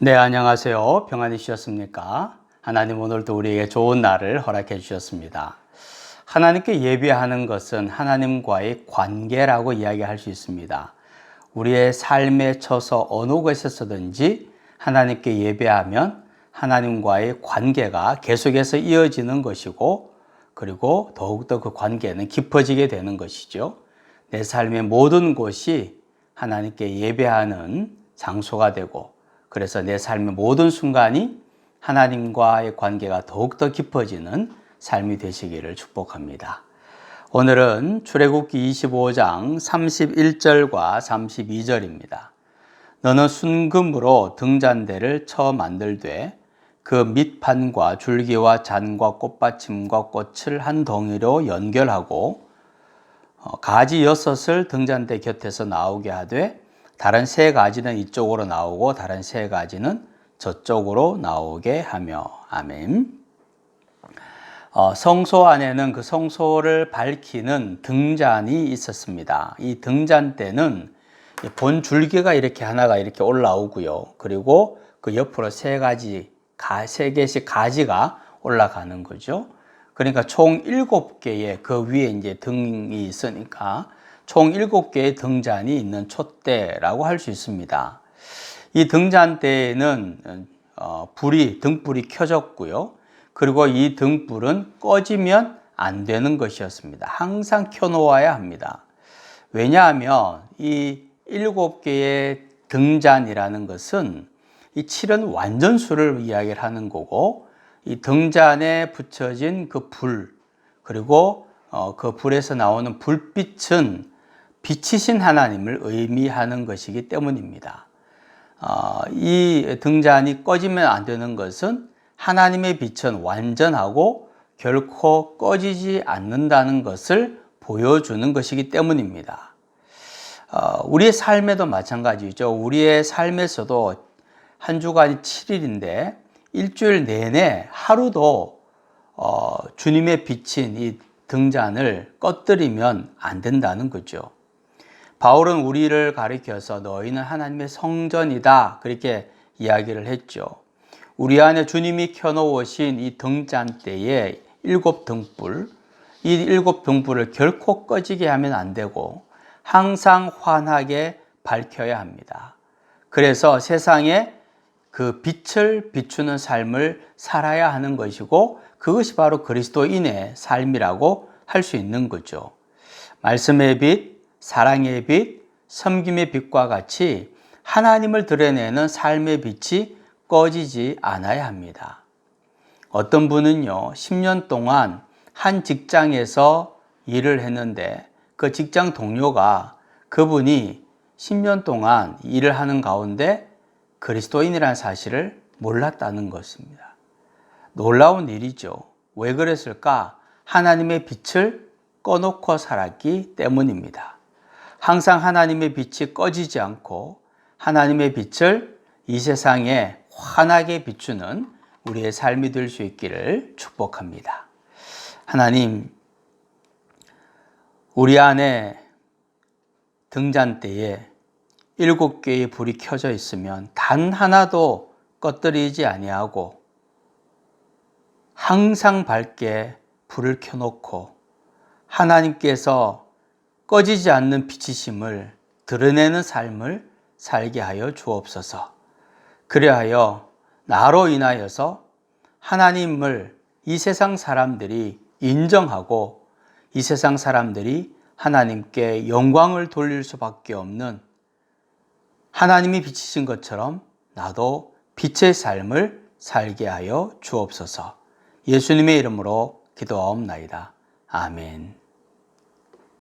네, 안녕하세요. 평안히 쉬셨습니까? 하나님 오늘도 우리에게 좋은 날을 허락해 주셨습니다. 하나님께 예배하는 것은 하나님과의 관계라고 이야기할 수 있습니다. 우리의 삶에 처서 어느 곳에서든지 하나님께 예배하면 하나님과의 관계가 계속해서 이어지는 것이고 그리고 더욱더 그 관계는 깊어지게 되는 것이죠. 내 삶의 모든 곳이 하나님께 예배하는 장소가 되고 그래서 내 삶의 모든 순간이 하나님과의 관계가 더욱더 깊어지는 삶이 되시기를 축복합니다. 오늘은 출애굽기 25장 31절과 32절입니다. 너는 순금으로 등잔대를 쳐 만들되 그 밑판과 줄기와 잔과 꽃받침과 꽃을 한 덩이로 연결하고 어, 가지 여섯을 등잔대 곁에서 나오게 하되 다른 세 가지는 이쪽으로 나오고 다른 세 가지는 저쪽으로 나오게 하며 아멘. 어, 성소 안에는 그 성소를 밝히는 등잔이 있었습니다. 이 등잔대는 본 줄기가 이렇게 하나가 이렇게 올라오고요. 그리고 그 옆으로 세 가지, 세 개씩 가지가 올라가는 거죠. 그러니까 총 일곱 개의 그 위에 이제 등이 있으니까 총 일곱 개의 등잔이 있는 촛대라고 할 수 있습니다. 이 등잔대에는 어, 불이 등불이 켜졌고요. 그리고 이 등불은 꺼지면 안 되는 것이었습니다. 항상 켜놓아야 합니다. 왜냐하면 이 일곱 개의 등잔이라는 것은 이 7은 완전수를 이야기를 하는 거고 이 등잔에 붙여진 그 불, 그리고 어, 그 불에서 나오는 불빛은 빛이신 하나님을 의미하는 것이기 때문입니다. 어, 이 등잔이 꺼지면 안 되는 것은 하나님의 빛은 완전하고 결코 꺼지지 않는다는 것을 보여주는 것이기 때문입니다. 어, 우리의 삶에도 마찬가지죠. 우리의 삶에서도 한 주간이 7일인데 일주일 내내 하루도 어, 주님의 비친 이 등잔을 꺼뜨리면 안 된다는 거죠. 바울은 우리를 가리켜서 너희는 하나님의 성전이다. 그렇게 이야기를 했죠. 우리 안에 주님이 켜놓으신 이 등잔대에 일곱 등불, 이 일곱 등불을 결코 꺼지게 하면 안 되고 항상 환하게 밝혀야 합니다. 그래서 세상에 그 빛을 비추는 삶을 살아야 하는 것이고 그것이 바로 그리스도인의 삶이라고 할 수 있는 거죠. 말씀의 빛, 사랑의 빛, 섬김의 빛과 같이 하나님을 드러내는 삶의 빛이 꺼지지 않아야 합니다. 어떤 분은요, 10년 동안 한 직장에서 일을 했는데 그 직장 동료가 그분이 10년 동안 일을 하는 가운데 그리스도인이라는 사실을 몰랐다는 것입니다. 놀라운 일이죠. 왜 그랬을까? 하나님의 빛을 꺼놓고 살았기 때문입니다. 항상 하나님의 빛이 꺼지지 않고 하나님의 빛을 이 세상에 환하게 비추는 우리의 삶이 될 수 있기를 축복합니다. 하나님, 우리 안에 등잔대에 일곱 개의 불이 켜져 있으면 단 하나도 꺼뜨리지 아니하고 항상 밝게 불을 켜놓고 하나님께서 꺼지지 않는 빛이심을 드러내는 삶을 살게 하여 주옵소서. 그리하여 나로 인하여서 하나님을 이 세상 사람들이 인정하고 이 세상 사람들이 하나님께 영광을 돌릴 수밖에 없는 하나님이 비치신 것처럼 나도 빛의 삶을 살게 하여 주옵소서. 예수님의 이름으로 기도하옵나이다. 아멘.